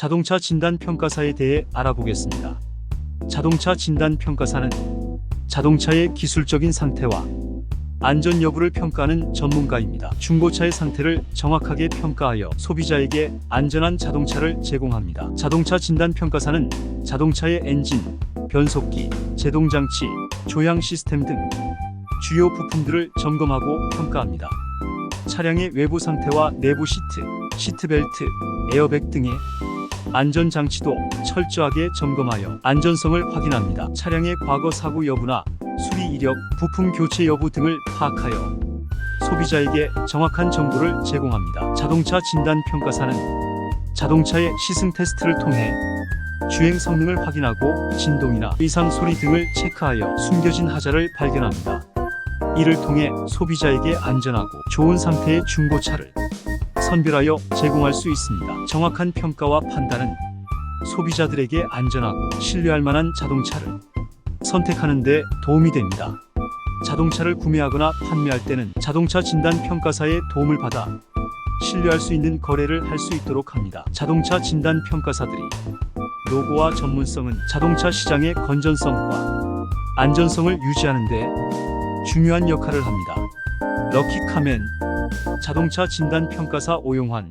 자동차 진단 평가사에 대해 알아보겠습니다. 자동차 진단 평가사는 자동차의 기술적인 상태와 안전 여부를 평가하는 전문가입니다. 중고차의 상태를 정확하게 평가하여 소비자에게 안전한 자동차를 제공합니다. 자동차 진단 평가사는 자동차의 엔진, 변속기, 제동 장치, 조향 시스템 등 주요 부품들을 점검하고 평가합니다. 차량의 외부 상태와 내부 시트, 시트벨트, 에어백 등의 안전 장치도 철저하게 점검하여 안전성을 확인합니다. 차량의 과거 사고 여부나 수리 이력, 부품 교체 여부 등을 파악하여 소비자에게 정확한 정보를 제공합니다. 자동차 진단 평가사는 자동차의 시승 테스트를 통해 주행 성능을 확인하고 진동이나 이상 소리 등을 체크하여 숨겨진 하자를 발견합니다. 이를 통해 소비자에게 안전하고 좋은 상태의 중고차를 선별하여 제공할 수 있습니다. 정확한 평가와 판단은 소비자들에게 안전하고 신뢰할 만한 자동차를 선택하는 데 도움이 됩니다. 자동차를 구매하거나 판매할 때는 자동차 진단 평가사의 도움을 받아 신뢰할 수 있는 거래를 할 수 있도록 합니다. 자동차 진단 평가사들이 로고와 전문성은 자동차 시장의 건전성과 안전성을 유지하는 데 중요한 역할을 합니다. 럭키 카멘 자동차 진단 평가사 오용환